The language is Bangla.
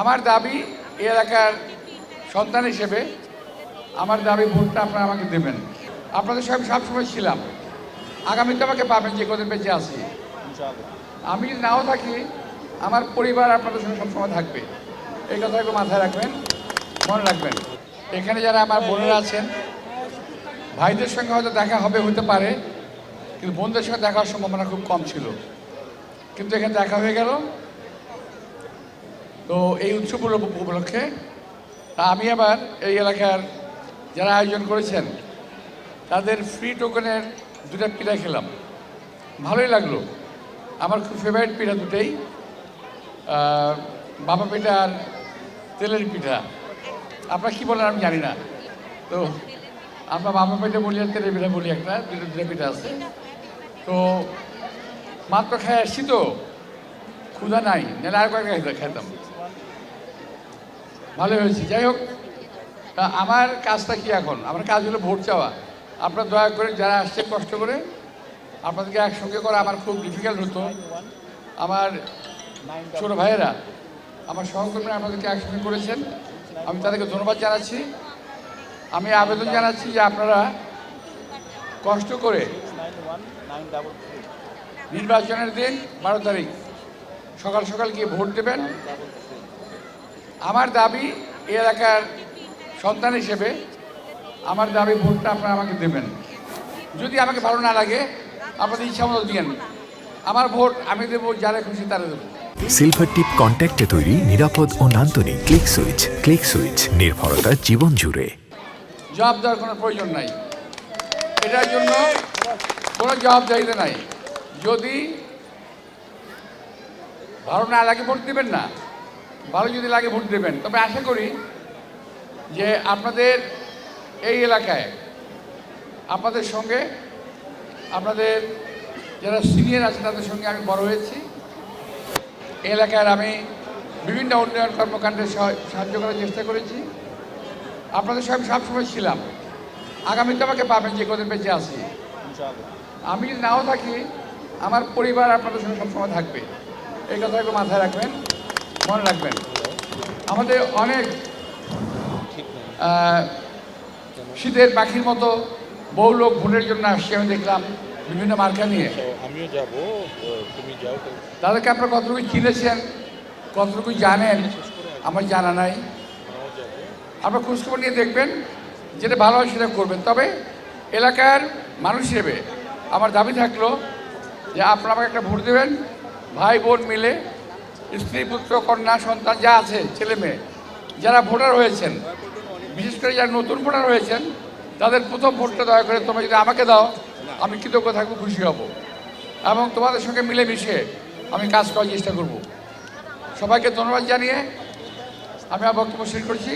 আমার দাবি এই এলাকার সন্তান হিসেবে আমার দাবি ভোটটা আপনারা আমাকে দেবেন। আপনাদের সঙ্গে সবসময় ছিলাম। আগামীতে আমাকে পাবেন যে কদিন বেঁচে আছি। আমি যদি নাও থাকি আমার পরিবার আপনাদের সঙ্গে সবসময় থাকবে। এই কথা একটু মাথায় রাখবেন মনে রাখবেন। এখানে যারা আমার বোনেরা আছেন ভাইদের সঙ্গে হয়তো দেখা হবে হতে পারে কিন্তু বোনদের সঙ্গে দেখার সম্ভাবনা খুব কম ছিল। কিন্তু এখানে দেখা হয়ে গেল। তো এই উৎসব উপ- উপলক্ষে আমি আবার এই এলাকার যারা আয়োজন করেছেন, তাদের ফ্রি টোকেনের দুটা পিঠা খেলাম। ভালোই লাগল। আমার খুব ফেভারিট পিঠা দুটোই। বাবা পিঠা আর তেলের পিঠা। আপনারা কী বলেন আমি জানি না। তো আমরা বাবা পিঠা বলি আর তেলের পিঠা বলি একটা, দুটো দুটো পিঠা আছে। তো মাত্র খাই আসছি তো। ক্ষুধা নাই, নাহলে আর কয়েকটা খেতাম। ভালো হয়েছে। যাই হোক আমার কাজটা কি এখন? আমার কাজ হলো ভোট চাওয়া। আপনারা দয়া করে যারা আসছে কষ্ট করে, আপনাদেরকে একসঙ্গে করা আমার খুব ডিফিকাল্ট হতো। আমার ছোট ভাইয়েরা, আমার সহকর্মীরা আপনাদেরকে একসঙ্গে করেছেন। আমি তাদেরকে ধন্যবাদ জানাচ্ছি। আমি আবেদন জানাচ্ছি যে আপনারা কষ্ট করে নির্বাচনের দিন বারো তারিখ সকাল সকাল গিয়ে ভোট দেবেন। আমার দাবি এই এলাকার সন্তান হিসেবে আমার দাবি ভোটটা আপনারা আমাকে দেবেন। যদি আমাকে ভালো না লাগে আপনাদের ইচ্ছা মতো দিয়েন। আমার ভোট আমি দেবো যারা খুশি তারা দেবো। সিলভার টিপ কন্ট্যাক্টে তৈরি নিরাপদ ও নান্দনিক ক্লিক সুইচ ক্লিক সুইচ নির্ভরতা জীবন জুড়ে। জবাব দেওয়ার কোনো প্রয়োজন নাই। এটার জন্য কোনো জবাবদারিতা নাই। যদি ভালো না লাগে ভোট দেবেন না। ভালো যদি লাগে ভোট দেবেন। তবে আশা করি যে আপনাদের এই এলাকায় আপনাদের সঙ্গে আপনাদের যারা সিনিয়র আছে তাদের সঙ্গে আমি বড় হয়েছি। এই এলাকার আমি বিভিন্ন উন্নয়ন কর্মকাণ্ডে সহ- সাহায্য করার চেষ্টা করেছি। আপনাদের সঙ্গে আমি সবসময় ছিলাম। আগামীতে আমাকে পাবেন যে কদিন বেঁচে আছি। আমি যদি নাও থাকি আমার পরিবার আপনাদের সঙ্গে সবসময় থাকবে। এই কথা একটু মাথায় রাখবেন। মনে রাখবেন। আমাদের অনেক শীতের পাখির মতো বহু লোক ভোটের জন্য আসছে আমি দেখলাম বিভিন্ন মার্কা নিয়ে। আমিও যাব তুমি যাও তাদেরকে আপনারা কতটুকু চিনেছেন কতটুকু জানেন আমার জানা নাই। আপনার খোঁজখবর নিয়ে দেখবেন যেটা ভালো হয় সেটা করবেন। তবে এলাকার মানুষ হিসেবে আমার দাবি থাকল যে আপনারা আমাকে একটা ভোট দেবেন ভাই বোন মিলে স্ত্রী, পুত্র, কন্যা, সন্তান যা আছে, ছেলে মেয়ে, যারা ভোটার হয়েছেন, বিশেষ করে যারা নতুন ভোটার হয়েছেন, তাদের প্রথম ভোটটা দয়া করে তোমরা যদি আমাকে দাও, আমি কৃতজ্ঞ থাকব, খুশি হব। এবং তোমাদের সঙ্গে মিলেমিশে আমি কাজ করার চেষ্টা করব। সবাইকে ধন্যবাদ জানিয়ে আমি আর বক্তব্য শেষ করছি।